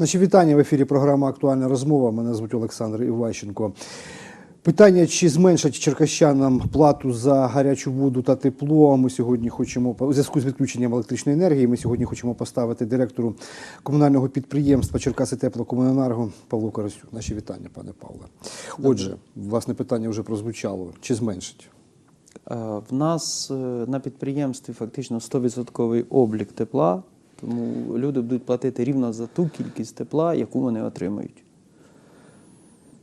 Наші вітання в ефірі. Програма Актуальна розмова. Мене звуть Олександр Іващенко. Питання, чи зменшать черкащанам плату за гарячу воду та тепло. Ми сьогодні хочемо у зв'язку з відключенням електричної енергії. Ми сьогодні хочемо поставити директору комунального підприємства Черкаси Теплокомуненерго Павлу Карасю. Наші вітання, пане Павле. Отже, власне питання вже прозвучало. Чи зменшить? Е, В нас е, на підприємстві фактично 100% облік тепла, тому люди будуть платити рівно за ту кількість тепла, яку вони отримають.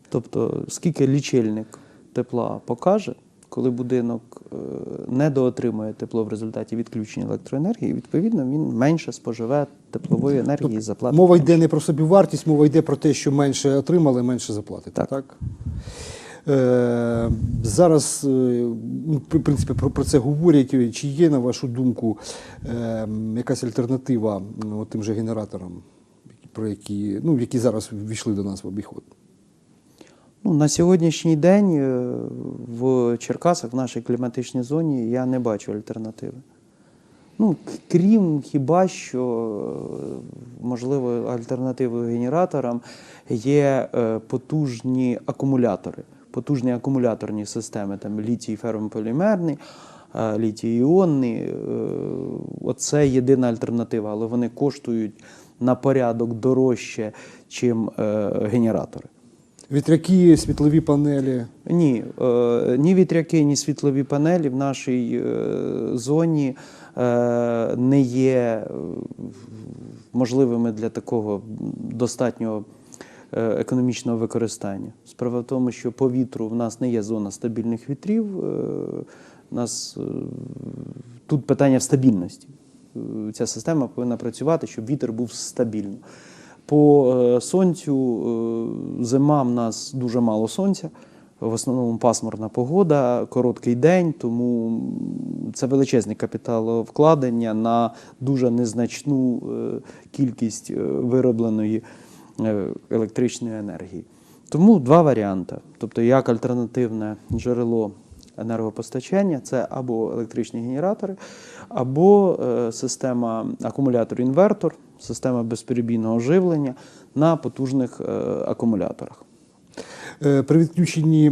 Тобто, скільки лічильник тепла покаже, коли будинок е, недоотримує тепло в результаті відключення електроенергії, відповідно він менше споживе теплової енергії і заплатить. Мова йде не про собівартість, мова йде про те, що менше отримали, менше заплатите. Так. Так. Е, зараз, е, ну, в принципі, про, це говорять. Чи є, на вашу думку, е, якась альтернатива тим же генераторам, про які, ну, які зараз ввійшли до нас в обіход? Ну, на сьогоднішній день е, в Черкасах, в нашій кліматичній зоні, я не бачу альтернативи. Ну, крім хіба що, е, можливо, альтернативою генераторам є е, потужні акумулятори, потужні акумуляторні системи, там літій феррополімерний, е, літій іонний. е, Оце єдина альтернатива, але вони коштують на порядок дорожче, чим е, генератори. Вітряки, світлові панелі. Ні, ні вітряки, ні світлові панелі в нашій зоні не є можливими для такого достатнього економічного використання. Справа в тому, що по вітру в нас не є зона стабільних вітрів. е, У нас е, тут питання в стабільності. Е, Ця система повинна працювати, щоб вітер був стабільно. По е, сонцю е, зима в нас дуже мало сонця. В основному пасмурна погода, короткий день, тому це величезне капіталовкладення на дуже незначну е, кількість е, виробленої е, електричної енергії. Тому два варіанти. Тобто, як альтернативне джерело енергопостачання це або електричні генератори, або е, система акумулятор-інвертор, система безперебійного живлення на потужних е, акумуляторах. Е, При відключенні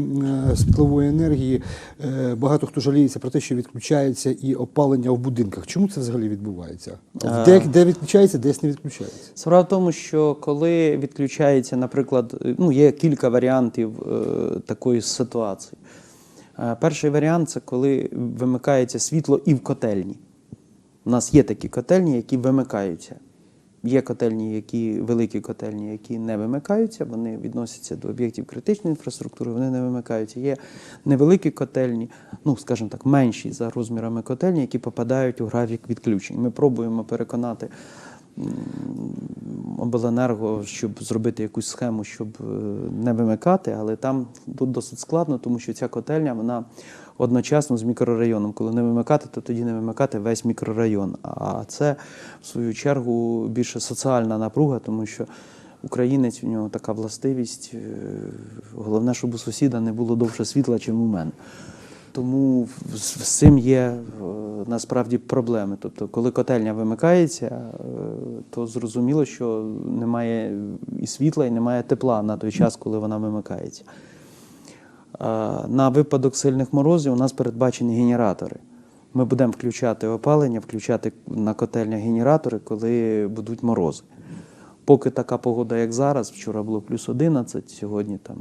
е, світлової енергії е, багато хто жаліється про те, що відключається і опалення в будинках. Чому це взагалі відбувається? Де, де відключається, десь не відключається. Справа в тому, що коли відключається, наприклад, ну є кілька варіантів такої ситуації. Перший варіант це коли вимикається світло і в котельні. У нас є такі котельні, які вимикаються. Є котельні, які великі котельні, які не вимикаються, вони відносяться до об'єктів критичної інфраструктури, вони не вимикаються. Є невеликі котельні, ну скажімо так, менші за розмірами котельні, які попадають у графік відключень. Ми пробуємо переконати обленерго, щоб зробити якусь схему, щоб е, не вимикати, але там тут досить складно, тому що ця котельня вона одночасно з мікрорайоном. Коли не вимикати, то тоді не вимикати весь мікрорайон. А це, в свою чергу, більше соціальна напруга, тому що українець у нього така властивість. е, Головне, щоб у сусіда не було довше світла, чим у мене. Тому з цим є е, насправді проблеми. Тобто, коли котельня вимикається, е, то зрозуміло, що немає і світла, і немає тепла на той час, коли вона вимикається. Е, На випадок сильних морозів у нас передбачені генератори. Ми будемо включати опалення, включати на котельня генератори, коли будуть морози. Поки така погода, як зараз, вчора було плюс 11, сьогодні там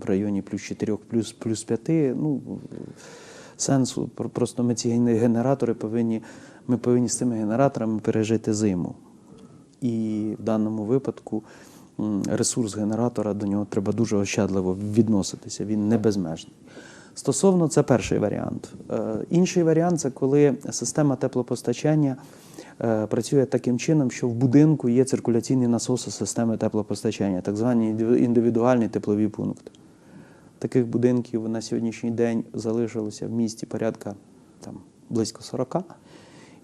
в районі плюс 4, плюс, плюс 5. Ну, сенсу. Просто ми ці генератори повинні, ми повинні з цими генераторами пережити зиму. І в даному випадку ресурс генератора до нього треба дуже ощадливо відноситися, він не безмежний. Стосовно це перший варіант. Е, Інший варіант це коли система теплопостачання працює таким чином, що в будинку є циркуляційні насоси системи теплопостачання, так звані індиві- індивідуальні теплові пункти. Таких будинків на сьогоднішній день залишилося в місті порядка там, близько 40.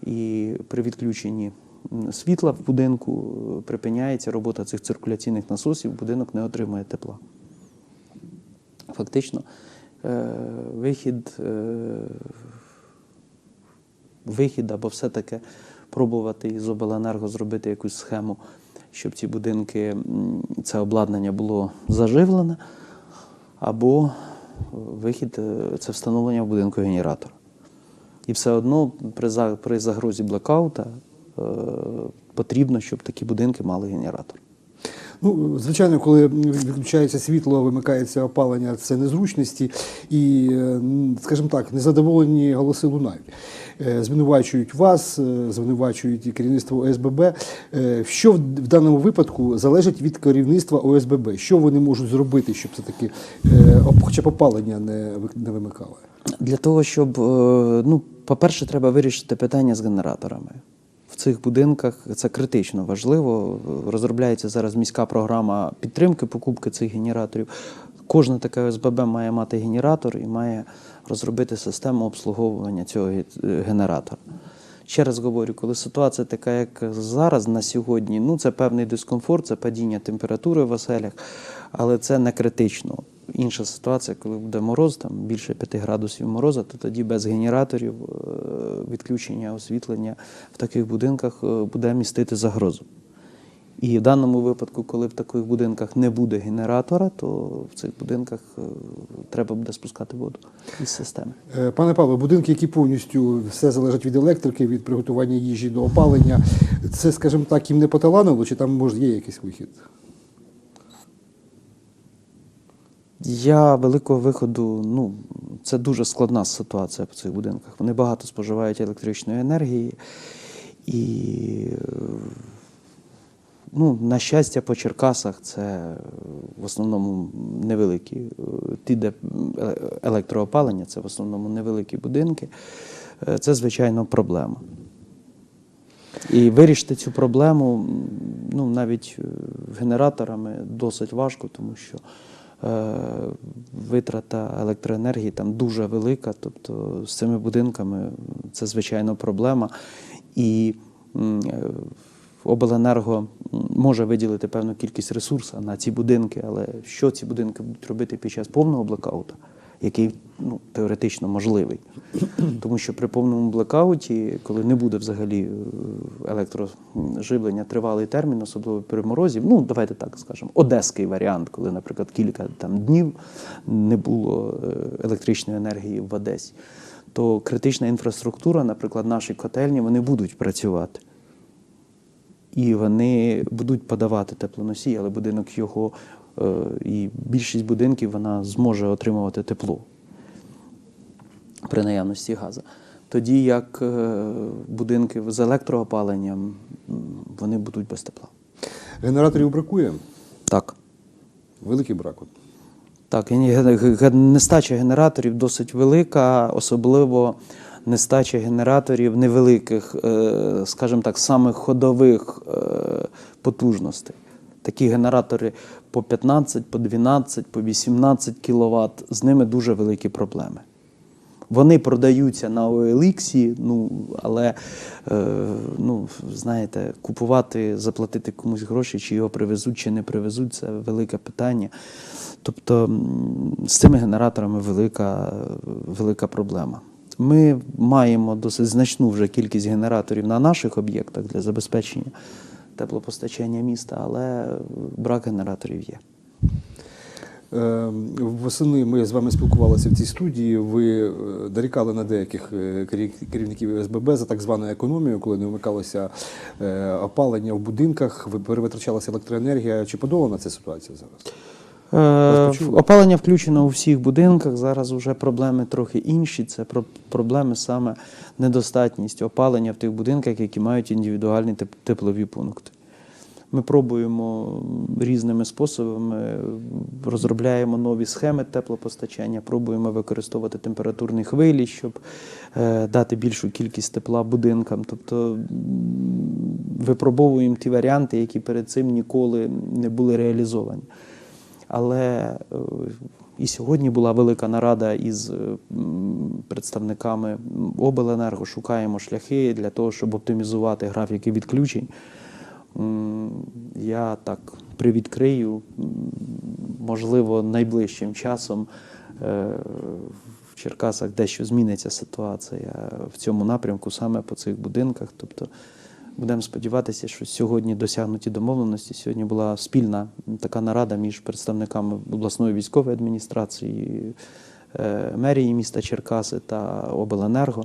І при відключенні світла в будинку е, припиняється робота цих циркуляційних насосів, будинок не отримує тепла. Фактично, е, вихід, е, вихід або все-таки пробувати із обленерго зробити якусь схему, щоб ці будинки, це обладнання було заживлене, або е, вихід е, це встановлення в будинку генератора. І все одно при, за- при загрозі блекаута е, потрібно, щоб такі будинки мали генератор. Ну, звичайно, коли відключається світло, вимикається опалення, це незручності і, е, скажімо так, незадоволені голоси лунають. Е, Звинувачують вас, е, звинувачують і керівництво ОСББ. Що в даному випадку залежить від керівництва ОСББ? Що вони можуть зробити, щоб все-таки е, хоча б опалення не ви- не вимикали? Для того, щоб, ну, по-перше, треба вирішити питання з генераторами. Цих будинках це критично важливо. Розробляється зараз міська програма підтримки покупки цих генераторів. Кожна така ОСББ має мати генератор і має розробити систему обслуговування цього генератора. Ще раз говорю, коли ситуація така, як зараз на сьогодні, ну це певний дискомфорт, це падіння температури в оселях, але це не критично. Інша ситуація, коли буде мороз, там більше 5 градусів мороза, то тоді без генераторів е, відключення освітлення в таких будинках е, буде містити загрозу. І в даному випадку, коли в таких будинках не буде генератора, то в цих будинках е, треба буде спускати воду із системи. Пане Павло, будинки, які повністю все залежить від електрики, від приготування їжі до опалення, це, скажімо так, їм не поталанило, чи там може є якийсь вихід? Я великого виходу, ну це дуже складна ситуація по цих будинках. Вони багато споживають електричної енергії, і ну, на щастя, по Черкасах це в основному невеликі. Ті, де електроопалення, це в основному невеликі будинки. Це, звичайно, проблема. І вирішити цю проблему ну, навіть генераторами досить важко, тому що витрата електроенергії там дуже велика. Тобто з цими будинками це звичайно проблема. І е, обленерго може виділити певну кількість ресурсу на ці будинки, але що ці будинки будуть робити під час повного блекаута? Який ну, теоретично можливий. Тому що при повному блекауті, коли не буде взагалі е, електроживлення тривалий термін, особливо при морозі, ну давайте так скажемо, одеський варіант, коли, наприклад, кілька там днів не було е, електричної енергії в Одесі, то критична інфраструктура, наприклад, наші котельні, вони будуть працювати. І вони будуть подавати теплоносій, але будинок його і більшість будинків вона зможе отримувати тепло при наявності газу. Тоді як е, будинки з електроопаленням вони будуть без тепла. Генераторів бракує? Так. Великий брак. Так, нестача генераторів досить велика, особливо нестача генераторів невеликих, е, скажімо так, самих ходових е, потужностей. Такі генератори по 15, по 12, по 18 кВт, з ними дуже великі проблеми. Вони продаються на OLX, ну, але е, ну, знаєте, купувати, заплатити комусь гроші, чи його привезуть, чи не привезуть, це велике питання. Тобто з цими генераторами велика, велика проблема. Ми маємо досить значну вже кількість генераторів на наших об'єктах для забезпечення теплопостачання міста, але брак генераторів є. Е, Восени ми з вами спілкувалися в цій студії. Ви е, дорікали на деяких е, керівників СББ за так звану економію, коли не вмикалося опалення в будинках, перевитрачалася електроенергія. Чи подолана ця ситуація зараз? Е. Опалення включено у всіх будинках. Зараз вже проблеми трохи інші. Це про- проблеми саме недостатність опалення в тих будинках, які мають індивідуальні теплові пункти. Ми пробуємо різними способами, розробляємо нові схеми теплопостачання, пробуємо використовувати температурні хвилі, щоб е, дати більшу кількість тепла будинкам. Тобто випробовуємо ті варіанти, які перед цим ніколи не були реалізовані. Але е, і сьогодні була велика нарада із е, представниками обленерго. Шукаємо шляхи для того, щоб оптимізувати графіки відключень. Я так привідкрию, можливо, найближчим часом е, в Черкасах дещо зміниться ситуація в цьому напрямку саме по цих будинках. Тобто Будемо сподіватися, що сьогодні досягнуті домовленості. Сьогодні була спільна така нарада між представниками обласної військової адміністрації, е, мерії міста Черкаси та Обленерго.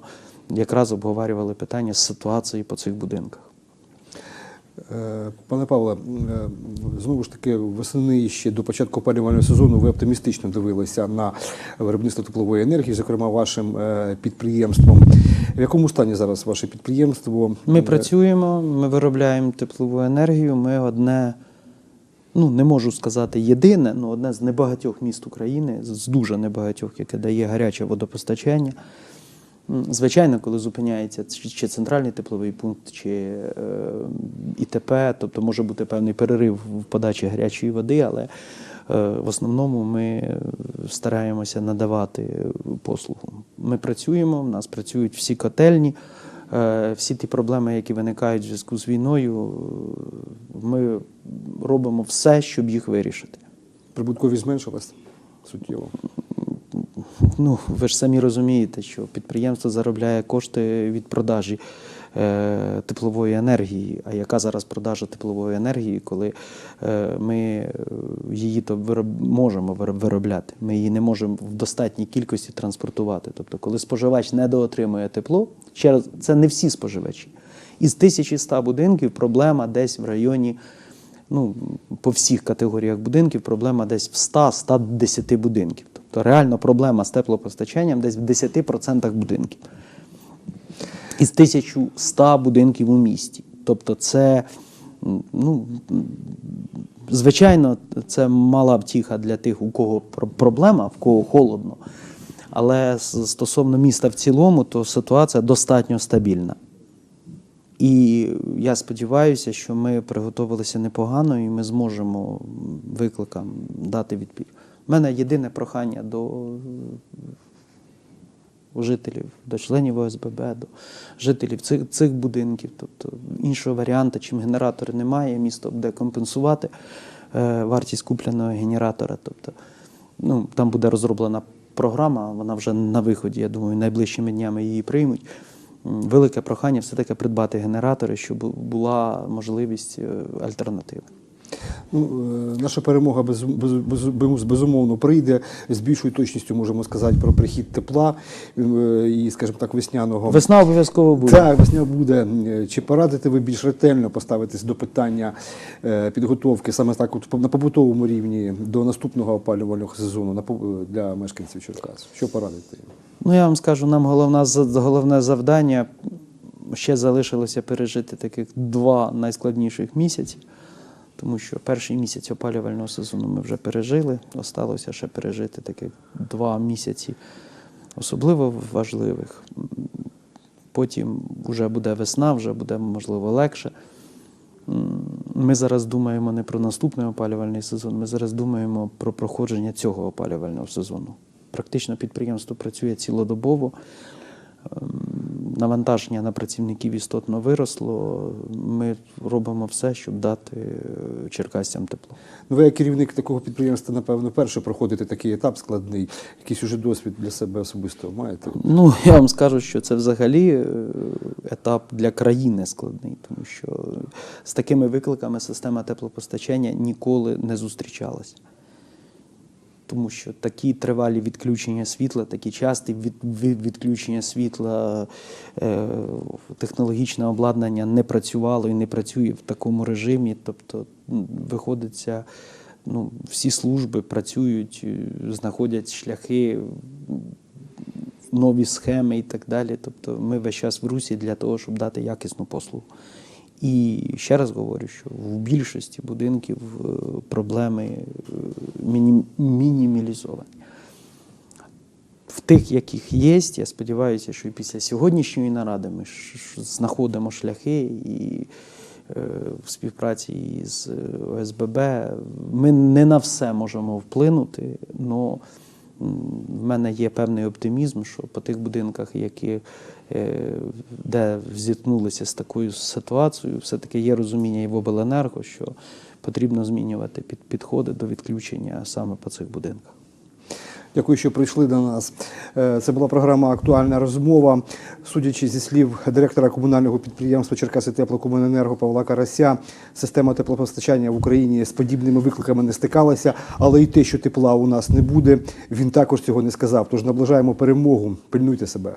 Якраз обговорювали питання з ситуації по цих будинках. Е, Пане Павле, е, знову ж таки, восени ще до початку опалювального сезону ви оптимістично дивилися на виробництво теплової енергії, зокрема вашим підприємством. В якому стані зараз ваше підприємство? Ми працюємо, ми виробляємо теплову енергію. Ми одне, ну не можу сказати єдине, але одне з небагатьох міст України, з дуже небагатьох, яке дає гаряче водопостачання. Звичайно, коли зупиняється чи центральний тепловий пункт, чи е, ІТП, тобто може бути певний перерив в подачі гарячої води, але в основному ми е, стараємося надавати послугу. Ми працюємо, в нас працюють всі котельні, е, всі ті проблеми, які виникають в зв'язку з війною, е, ми робимо все, щоб їх вирішити. Прибутковість зменшилась суттєво. Ну, ви ж самі розумієте, що підприємство заробляє кошти від продажі е, теплової енергії. А яка зараз продажа теплової енергії, коли е, ми е, її то можемо виробляти? Ми її не можемо в достатній кількості транспортувати. Тобто, коли споживач недоотримує тепло, ще раз, це не всі споживачі. Із 1100 будинків проблема десь в районі ну, по всіх категоріях будинків проблема десь в 100-110 будинків. Тобто реально проблема з теплопостачанням десь в 10% будинків. Із 1100 будинків у місті. Тобто це, ну, звичайно, це мала втіха для тих, у кого проблема, в кого холодно. Але стосовно міста в цілому, то ситуація достатньо стабільна. І я сподіваюся, що ми приготувалися непогано і ми зможемо викликам дати відповідь. У мене єдине прохання до жителів, до членів ОСББ, до жителів цих, цих будинків. Тобто іншого варіанту, чим генератори немає, місто буде компенсувати е, вартість купленого генератора. Тобто, ну, там буде розроблена програма, вона вже на виході, я думаю, найближчими днями її приймуть. Велике прохання все-таки придбати генератори, щоб була можливість е, альтернативи. Ну, е, наша перемога без, без, без, без- безумовно прийде з більшою точністю можемо сказати про прихід тепла е, і, скажімо так, весняного. Весна обов'язково буде. Так, весня буде. Е, Чи порадите ви більш ретельно поставитись до питання підготовки саме так, от на побутовому рівні до наступного опалювального сезону для мешканців Черкас? Що порадите? Ну, я вам скажу, нам головна, головне завдання ще залишилося пережити таких два найскладніших місяці, тому що перший місяць опалювального сезону ми вже пережили, осталося ще пережити таких два місяці особливо важливих. Потім вже буде весна, вже буде, можливо, легше. Ми зараз думаємо не про наступний опалювальний сезон, ми зараз думаємо про проходження цього опалювального сезону. Практично підприємство працює цілодобово. Навантаження на працівників істотно виросло. Ми робимо все, щоб дати е, черкасцям тепло. Ну, ви як керівник такого підприємства, напевно, перше проходите такий етап складний. Якийсь уже досвід для себе особисто маєте? Ну, я вам скажу, що це взагалі е, етап для країни складний, тому що з такими викликами система теплопостачання ніколи не зустрічалася. Тому що такі тривалі відключення світла, такі часті від, від- відключення світла, е, технологічне обладнання не працювало і не працює в такому режимі. Тобто, виходиться, ну, всі служби працюють, е, знаходять шляхи, нові схеми і так далі. Тобто ми весь час в русі для того, щоб дати якісну послугу. І ще раз говорю, що в більшості будинків е, проблеми е, мінімалізовані. В тих, яких є, я сподіваюся, що і після сьогоднішньої наради ми знаходимо шляхи і е, в співпраці з ОСББ. Ми не на все можемо вплинути, але в мене є певний оптимізм, що по тих будинках, які, е, де зіткнулися з такою ситуацією, все-таки є розуміння і в обленерго, що потрібно змінювати під, підходи до відключення саме по цих будинках. Дякую, що прийшли до нас. Е, Це була програма Актуальна розмова. Судячи зі слів директора комунального підприємства Черкаси теплокомуненерго Павла Карася, система теплопостачання в Україні з подібними викликами не стикалася, але й те, що тепла у нас не буде, він також цього не сказав. Тож наближаємо перемогу. Пильнуйте себе.